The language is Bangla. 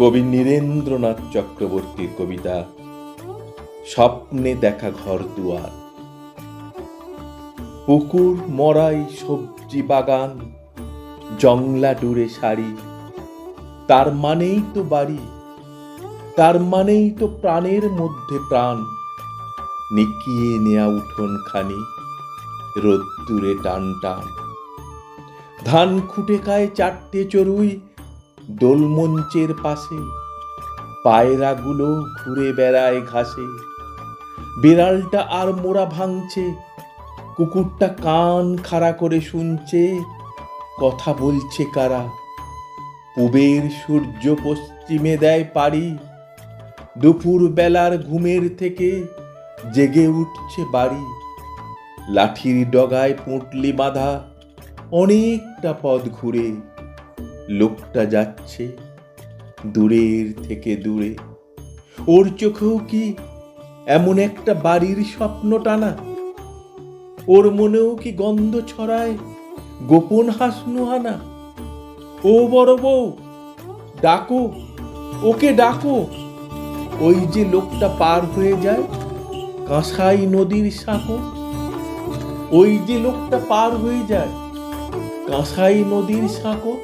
কবি নীরেন্দ্রনাথ চক্রবর্তীর কবিতা, স্বপ্নে দেখা ঘর দুয়ার। পুকুর মরাই সবজি বাগান, জংলা ডুরে শাড়ি তার মানেই তো বাড়ি, তার মানেই তো প্রাণের মধ্যে প্রাণ। নিকিয়ে নেয়া উঠোন খানি রোদ্দুরে টান টান। ধান খুঁটে খায় চারটে চড়ুই দোলমঞ্চের পাশে পায়রাগুলো ঘুরে বেড়ায় ঘাসে। বিড়ালটা আর মোড়া ভাঙছে, কুকুরটা কান খাড়া করে শুনছে, কথা বলছে কারা? পুবের সূর্য পশ্চিমে দেয় পাড়ি দুপুর বেলার ঘুমের থেকে জেগে উঠছে বাড়ি। লাঠির ডগায় পুঁটলি বাঁধা অনেকটা পথ ঘুরে। লোকটা যাচ্ছে দূরের থেকে দূরে। ওর চোখেও কি এমন একটা বাড়ির স্বপ্ন টানা? ওর মনেও কি গন্ধ ছড়ায় গোপন হাসনু হানা ও বড় বউ, ডাকো, ওকে ডাকো। ওই যে লোকটা পার হয়ে যায় কাঁসাই নদীর সাঁকো। ওই যে লোকটা পার হয়ে যায় কাঁসাই নদীর সাঁকো।